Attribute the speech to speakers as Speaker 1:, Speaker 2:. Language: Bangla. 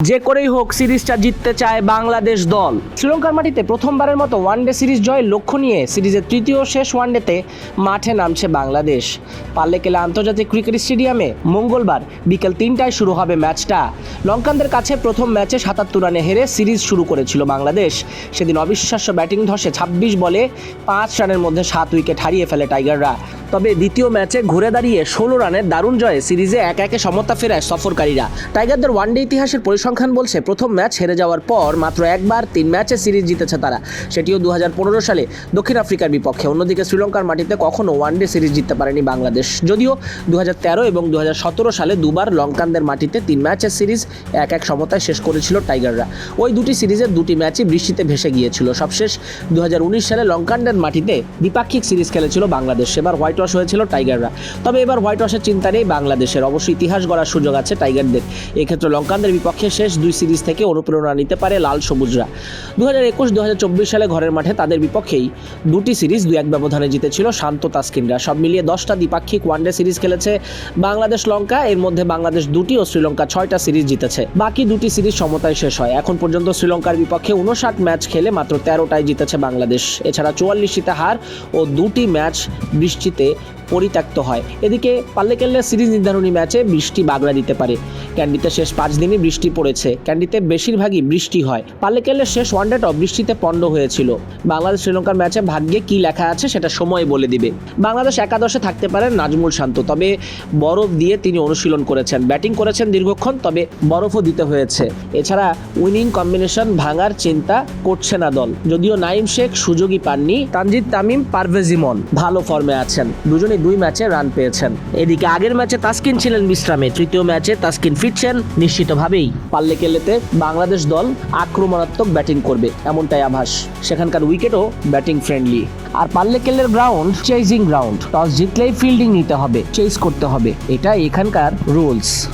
Speaker 1: যে করেই হোক, সিরিজটা জিততে চায় বাংলাদেশ দল। শ্রীলঙ্কার মাটিতে প্রথমবারের মতো ওয়ানডে সিরিজ জয়ের লক্ষ্য নিয়ে সিরিজের তৃতীয় শেষ ওয়ানডেতে মাঠে নামছে বাংলাদেশ। পাল্লেকেলা আন্তর্জাতিক ক্রিকেট স্টেডিয়ামে মঙ্গলবার বিকেল তিনটায় শুরু হবে ম্যাচটা। লঙ্কানদের কাছে প্রথম ম্যাচে সাতাত্তর রানে হেরে সিরিজ শুরু করেছিল বাংলাদেশ। সেদিন অবিশ্বাস্য ব্যাটিং ধসে ছাব্বিশ বলে পাঁচ রানের মধ্যে সাত উইকেট হারিয়ে ফেলে টাইগাররা। তবে দ্বিতীয় ম্যাচে ঘুরে দাঁড়িয়ে ষোলো রানের দারুণ জয়ে সিরিজে এক একে সমতা ফেরায় সফরকারীরা। টাইগারদের ওয়ানডে ইতিহাসের পরিসংখ্যান বলছে, প্রথম ম্যাচ হেরে যাওয়ার পর মাত্র একবার তিন ম্যাচে সিরিজ জিতেছে তারা। সেটিও দু হাজার পনেরো সালে দক্ষিণ আফ্রিকার বিপক্ষে। অন্যদিকে শ্রীলঙ্কার মাটিতে কখনো ওয়ানডে সিরিজ জিততে পারেনি বাংলাদেশ। যদিও দু হাজার তেরো এবং দু হাজার সতেরো সালে দুবার লঙ্কানদের মাটিতে তিন ম্যাচের সিরিজ এক এক সমতায় শেষ করেছিল টাইগাররা। ওই দুটি সিরিজের দুটি ম্যাচই বৃষ্টিতে ভেসে গিয়েছিল। সবশেষ দু হাজার উনিশ সালে লঙ্কানদের মাটিতে দ্বিপাক্ষিক সিরিজ খেলেছিল বাংলাদেশ। এবার হোয়াইট ওয়াশ হয়েছিল টাইগাররা। তবে এবার হোয়াইট ওয়াশের চিন্তা নেই, বাংলাদেশের। অবশ্যই ইতিহাস গড়ার সুযোগ আছে টাইগারদের। এক্ষেত্রে লঙ্কানদের বিপক্ষে শেষ দুই সিরিজ থেকে অনুপ্রেরণা নিতে পারে লাল সবুজরা। দু হাজার একুশ দু হাজার চব্বিশ সালে ঘরের মাঠে তাদের বিপক্ষেই দুটি সিরিজ দু এক ব্যবধানে জিতেছিল শান্ত তাসকিনরা। সব মিলিয়ে দশটা দ্বিপাক্ষিক ওয়ানডে সিরিজ খেলেছে বাংলাদেশ লঙ্কা। এর মধ্যে বাংলাদেশ দুটি ও শ্রীলঙ্কা ছয়টা সিরিজ জিতেছে। বাকি দুটি সিরিজ সমতায় শেষ হয়। এখন পর্যন্ত শ্রীলঙ্কার বিপক্ষে উনষাট ম্যাচ খেলে মাত্র তেরোটায় জিতেছে বাংলাদেশ। এছাড়া চুয়াল্লিশটিতে হার ও দুটি ম্যাচ বৃষ্টিতে পরিত্যক্ত হয়। এদিকে পাল্লেকেল্লার সিরিজ নির্ধারণী ম্যাচে বৃষ্টি বাগড়া দিতে পারে। ক্যান্ডিতে শেষ পাঁচ দিনই বৃষ্টি পড়েছে। ক্যান্ডিতে বেশিরভাগই বৃষ্টি হয়। পাল্লেকেল্লার শেষ ওয়ানডেটাও বৃষ্টিতে পণ্ড হয়েছিল। বাংলাদেশ শ্রীলঙ্কার ম্যাচে ভাগ্যে কি লেখা আছে সেটা সময় বলে দিবে। বাংলাদেশ একাদশে থাকতে পারেন নাজমুল শান্ত, তবে বরফ দিয়ে তিনি অনুশীলন করেছেন। ব্যাটিং করেছেন দীর্ঘক্ষণ, তবে বরফও দিতে হয়েছে। এছাড়া উইনিং কম্বিনেশন ভাঙার চিন্তা করছে না দল। যদিও নাইম শেখ সুযোগই পাননি, তানজিদ তামিম, পারভেজ ইমন ভালো ফর্মে আছেন। দুজনে দুই ম্যাচে রান পেয়েছেন। এদিকে আগের ম্যাচে তাসকিন ছিলেন বিশ্রামে, তৃতীয় ম্যাচে তাস্কিন তাসকিন ফিরছেন নিশ্চিতভাবেই। পাল্লে কেলেতে বাংলাদেশ দল আক্রমণাত্মক ব্যাটিং করবে, এমনটাই আভাস। সেখানকার উইকেটও ব্যাটিং ফ্রেন্ডলি। আর Pallekele ground, chasing ground, toss জিতলেই fielding নিতে হবে চেজ করতে হবে। এটা এখানকার রুলস।